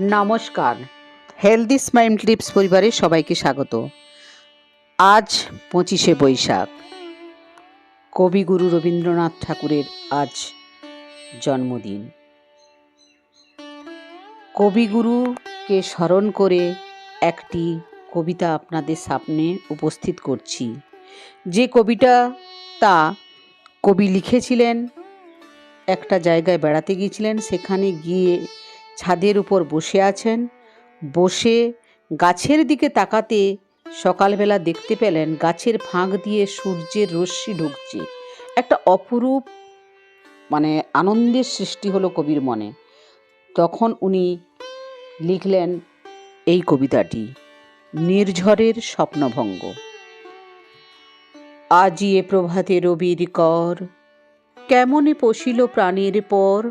নমস্কার। Healthy smile tips পরিবারের সবাইকে স্বাগত। আজ পঁচিশে বৈশাখ। কবিগুরু রবীন্দ্রনাথ ঠাকুরের আজ জন্মদিন। কবিগুরুকে স্মরণ করে একটি কবিতা আপনাদের সামনে উপস্থিত করছি। যে কবিটা তা কবি লিখেছিলেন, একটা জায়গায় বেড়াতে গিয়েছিলেন, সেখানে গিয়ে ছাদের উপর বসে আছেন। বসে গাছের দিকে তাকাতে সকালবেলা দেখতে পেলেন গাছের ফাঁক দিয়ে সূর্যের রশ্মি ঢুকছে। একটা অপরূপ মানে আনন্দের সৃষ্টি হলো কবির মনে। তখন উনি লিখলেন, এই কবিতাটি নির্ঝরের স্বপ্নভঙ্গ। আজি এ প্রভাতে রবির কর, কেমনে পশিল প্রাণের পর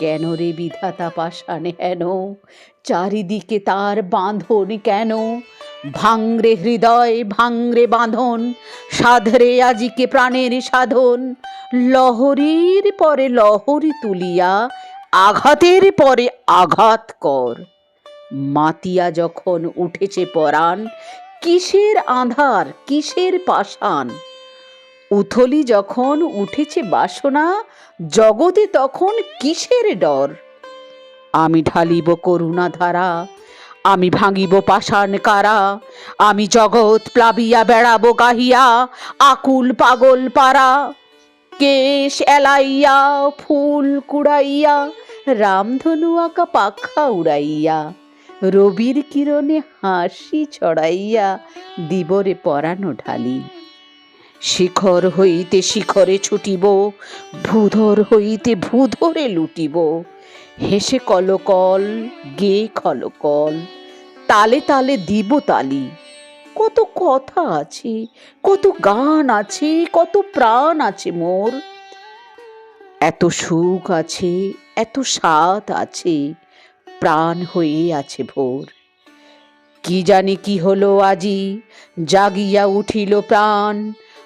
কেন রে বিধাতা পাষাণে হেন? চারিদিকে তার বাঁধন কেন? ভাঙরে হৃদয়, ভাঙরে বাঁধন, সাধরে আজিকে প্রাণের সাধন। লহরীর পরে লহরী তুলিয়া, আঘাতের পরে আঘাত কর। মাতিয়া যখন উঠেছে পরাণ, কিসের আধার, কিসের পাষাণ? উথলি যখন উঠেছে বাসনা, জগতে তখন কিসের ডর? আমি ঢালিব করুণা ধারা আমি ভাঙিব পাষাণ কারা, আমি জগৎ প্লাবিয়া বেড়াবো গাহিয়া, আকুল পাগল পারা। কেশ এলাইয়া, ফুল কুড়াইয়া, রামধনু আঁকা পাখা উড়াইয়া, রবির কিরণে হাসি ছড়াইয়া দিবরে পরানো ঢালি। শিখর হইতে শিখরে ছুটিব, ভূধর হইতে ভূধরে লুটিব। হেসে কলকল, গে খলকল তালে তালে দিব তালি। কত কথা আছে, কত গান আছে, কত প্রাণ আছে মোর। এত সুখ আছে, এত স্বাদ আছে, প্রাণ হয়ে আছে ভোর। কি জানি কি হলো আজি, জাগিয়া উঠিল প্রাণ